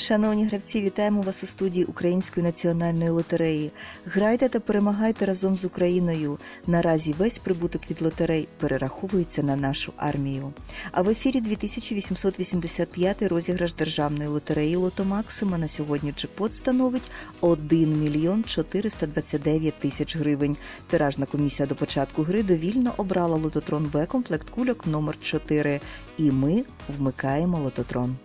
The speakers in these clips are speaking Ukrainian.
Шановні гравці, вітаємо вас у студії Української національної лотереї. Грайте та перемагайте разом з Україною. Наразі весь прибуток від лотерей перераховується на нашу армію. А в ефірі 2885 розіграш державної лотереї Лото Максима на сьогодні джекпот становить 1 мільйон 429 тисяч гривень. Тиражна комісія до початку гри довільно обрала лототрон Б комплект кульок номер 4 І ми вмикаємо лототрон.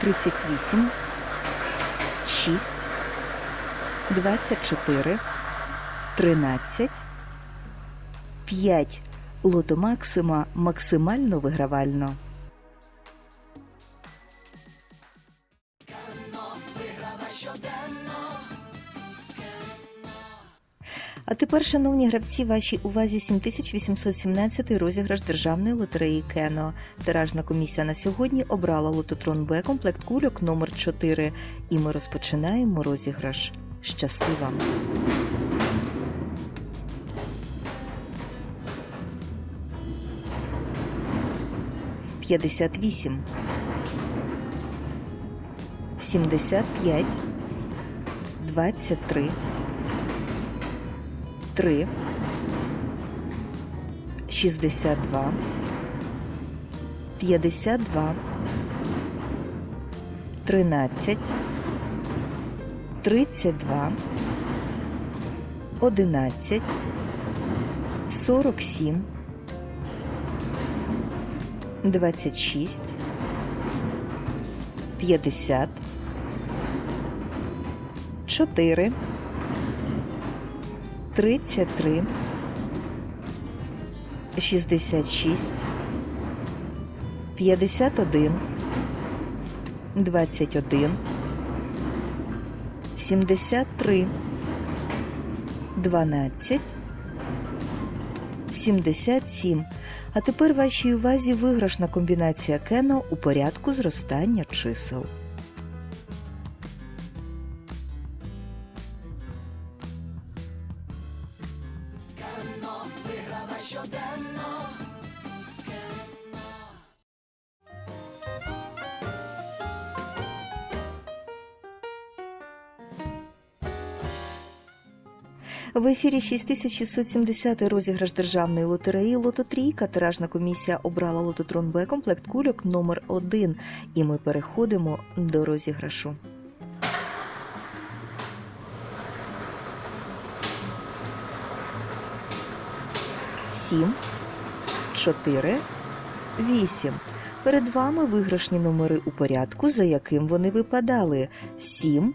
Тридцять вісім, шість, двадцять чотири, тринадцять, п'ять. Лото Максима максимально вигравально. А тепер, шановні гравці, вашій увазі 7817 розіграш державної лотереї Кено. Тиражна комісія на сьогодні обрала лототрон Б комплект кульок номер 4 І ми розпочинаємо розіграш. Щасти вам! П'ятдесят вісім. Сімдесят п'ять. Двадцять три. 3, 62, 52, 13, 32, 11, 47, 26, 50, 4, 33, 66, 51, 21, 73, 12, 77. А тепер вашій увазі виграшна комбінація Кена у порядку зростання чисел. В ефірі 6670 розіграш державної лотереї Лото Трійка. Тиражна комісія обрала лототрон Б комплект кульок номер 1 І ми переходимо до розіграшу. Сім, чотири, вісім. Перед вами виграшні номери у порядку, за яким вони випадали. Сім,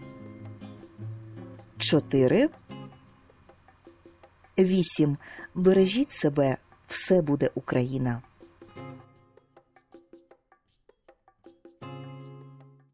чотири, Вісім. Бережіть себе, все буде Україна.